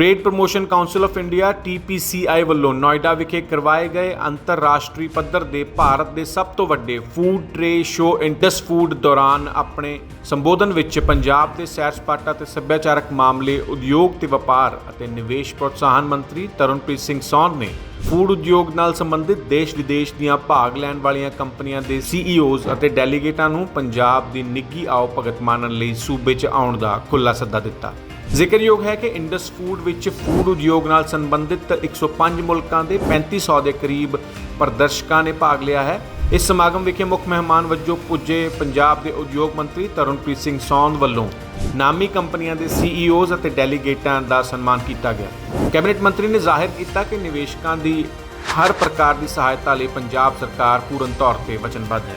Trade promotion council of India TPCI ਵੱਲੋਂ ਨੋਇਡਾ ਵਿਖੇ ਕਰਵਾਏ ਗਏ ਅੰਤਰਰਾਸ਼ਟਰੀ ਪੱਧਰ ਦੇ ਭਾਰਤ ਦੇ ਸਭ ਤੋਂ ਵੱਡੇ food trade show Indus food ਦੌਰਾਨ ਆਪਣੇ ਸੰਬੋਧਨ ਵਿੱਚ ਪੰਜਾਬ ਦੇ ਸੈਰ ਸਪਾਟਾ ਤੇ ਸੱਭਿਆਚਾਰਕ ਮਾਮਲੇ, ਉਦਯੋਗ ਤੇ ਵਪਾਰ ਅਤੇ ਨਿਵੇਸ਼ ਪ੍ਰੋਤਸਾਹਨ ਮੰਤਰੀ ਤਰਨਪ੍ਰੀਤ ਸਿੰਘ ਸੌਨ ਨੇ ਫੂਡ ਉਦਯੋਗ ਨਾਲ ਸੰਬੰਧਿਤ ਦੇਸ਼ ਵਿਦੇਸ਼ ਦੀਆਂ ਭਾਗ ਲੈਣ ਵਾਲੀਆਂ ਕੰਪਨੀਆਂ ਦੇ CEOs ਅਤੇ ਡੈਲੀਗੇਟਾਂ ਨੂੰ ਪੰਜਾਬ ਦੀ ਨਿੱਗੀ ਆਓ ਭਗਤ ਮਾਨਣ ਲਈ ਸੂਬੇ 'ਚ ਆਉਣ ਦਾ ਖੁੱਲ੍ਹਾ ਸੱਦਾ ਦਿੱਤਾ। ਜ਼ਿਕਰਯੋਗ ਹੈ ਕਿ ਇੰਡਸ ਫੂਡ ਵਿੱਚ ਫੂਡ ਉਦਯੋਗ ਨਾਲ ਸੰਬੰਧਿਤ 105 ਮੁਲਕਾਂ ਦੇ 3500 ਦੇ ਕਰੀਬ ਪ੍ਰਦਰਸ਼ਕਾਂ ਨੇ ਭਾਗ ਲਿਆ ਹੈ। ਇਸ ਸਮਾਗਮ ਵਿਖੇ ਮੁੱਖ ਮਹਿਮਾਨ ਵਜੋਂ ਪੁੱਜੇ ਪੰਜਾਬ ਦੇ ਉਦਯੋਗ ਮੰਤਰੀ ਤਰਨਪ੍ਰੀਤ ਸਿੰਘ ਸੌਂਦ ਵੱਲੋਂ ਨਾਮੀ ਕੰਪਨੀਆਂ ਦੇ CEOs ਅਤੇ ਡੈਲੀਗੇਟਾਂ ਦਾ ਸਨਮਾਨ ਕੀਤਾ ਗਿਆ। ਕੈਬਨਿਟ ਮੰਤਰੀ ਨੇ ਜ਼ਾਹਿਰ ਕੀਤਾ ਕਿ ਨਿਵੇਸ਼ਕਾਂ ਦੀ ਹਰ ਪ੍ਰਕਾਰ ਦੀ ਸਹਾਇਤਾ ਲਈ ਪੰਜਾਬ ਸਰਕਾਰ ਪੂਰਨ ਤੌਰ ਤੇ ਵਚਨਬੱਧ ਹੈ।